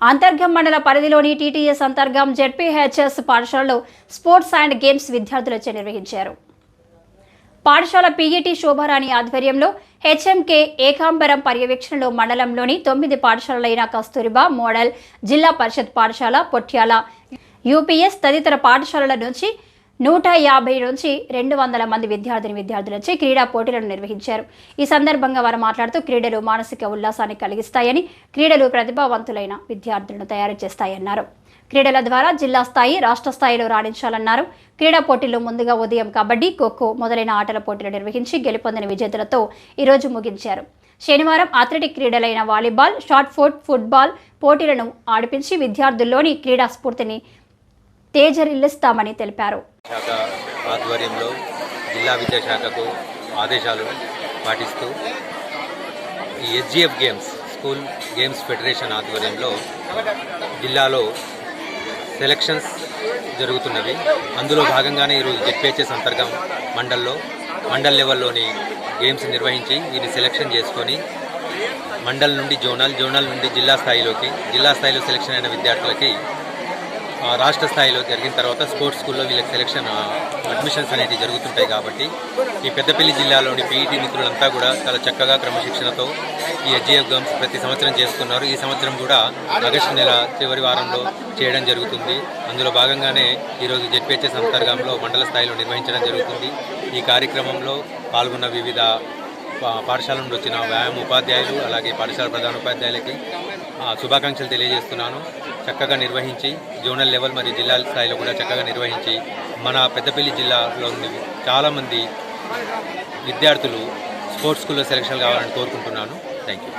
అంతర్గం మండల పరిధిలోని TTS Antargam ZPHS పాఠశాలలో స్పోర్ట్స్ అండ్ గేమ్స్ విద్యార్థులచే నిర్వహించారు. పాఠశాల పీఈటీ శోభారాణి ఆధ్వర్యంలో హెచ్ఎంకే ఏకాంబరం పర్యవేక్షణలో మండలంలోని తొమ్మిది పాఠశాలలైన కస్తూరిబా మోడల్ జిల్లా పరిషత్ పాఠశాల పొట్యాల యూపీఎస్ తదితర పాఠశాలల నుంచి నూట యాభై నుంచి రెండు వందల మంది విద్యార్థిని విద్యార్థులచే క్రీడా పోటీలను నిర్వహించారు. ఈ సందర్భంగా వారు మాట్లాడుతూ క్రీడలు మానసిక ఉల్లాసాన్ని కలిగిస్తాయని క్రీడలు ప్రతిభావంతులైన విద్యార్థులను తయారు చేస్తాయన్నారు. క్రీడల ద్వారా జిల్లా స్థాయి రాష్ట్ర స్థాయిలో రాణించాలన్నారు. క్రీడా పోటీల్లో ముందుగా ఉదయం కబడ్డీ ఖోఖో మొదలైన ఆటల పోటీలు నిర్వహించి గెలుపొందిన విజేతలతో ఈరోజు ముగించారు. శనివారం అథ్లెటిక్ క్రీడలైన వాలీబాల్ షార్ట్ ఫుట్ ఫుట్బాల్ పోటీలను ఆడిపించి విద్యార్థుల్లోని క్రీడా స్ఫూర్తిని తేజరిల్లిస్తామని తెలిపారు. శాఖ ఆధ్వర్యంలో జిల్లా విద్యాశాఖకు ఆదేశాలు పాటిస్తూ ఈ SGF games school games federation ఆధ్వర్యంలో జిల్లాలో సెలక్షన్స్ జరుగుతున్నవి. అందులో భాగంగానే ఈరోజు జెడ్పిహెచ్ఎస్ అంతర్గం మండల్లో మండల్ లెవెల్లోని గేమ్స్ నిర్వహించి వీరిని సెలక్షన్ చేసుకొని మండల్ నుండి జోనల్ జోనల్ నుండి జిల్లా స్థాయిలోకి జిల్లా స్థాయిలో సెలక్షన్ అయిన విద్యార్థులకి రాష్ట్ర స్థాయిలో జరిగిన తర్వాత స్పోర్ట్స్ స్కూల్లో వీళ్ళకి సెలక్షన్ అడ్మిషన్స్ అనేవి జరుగుతుంటాయి కాబట్టి ఈ పెద్దపల్లి జిల్లాలోని పీఈటీ మిత్రులంతా కూడా చాలా చక్కగా క్రమశిక్షణతో ఈ ఎస్జీఎఫ్ గమ్స్ ప్రతి సంవత్సరం చేస్తున్నారు. ఈ సంవత్సరం కూడా ఆగస్టు నెల చివరి వారంలో చేయడం జరుగుతుంది. అందులో భాగంగానే ఈరోజు జెడ్పీహెచ్ఎస్ అంతర్గంలో మండల స్థాయిలో నిర్వహించడం జరుగుతుంది. ఈ కార్యక్రమంలో పాల్గొన్న వివిధ పాఠశాల నుండి వచ్చిన వ్యాయామ ఉపాధ్యాయులు అలాగే పాఠశాల ప్రధాన ఉపాధ్యాయులకి శుభాకాంక్షలు తెలియజేస్తున్నాను. చక్కగా నిర్వహించి జోనల్ లెవెల్ మరియు జిల్లా స్థాయిలో కూడా చక్కగా నిర్వహించి మన పెద్దపల్లి జిల్లాలో చాలామంది విద్యార్థులు స్పోర్ట్స్ స్కూల్లో సెలక్షన్ కావాలని కోరుకుంటున్నాను. Thank you.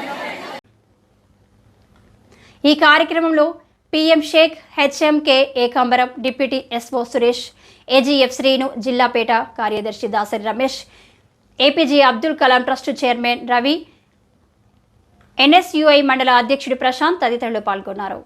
ఈ కార్యక్రమంలో PM Shaik HMK Ekambaram deputy SO Suresh AGF Srinu జిల్లాపేట కార్యదర్శి Dasari Ramesh APJ Abdul Kalam trust chairman Ravi NSUI మండల అధ్యక్షుడు ప్రశాంత్ తదితరులు పాల్గొన్నారు.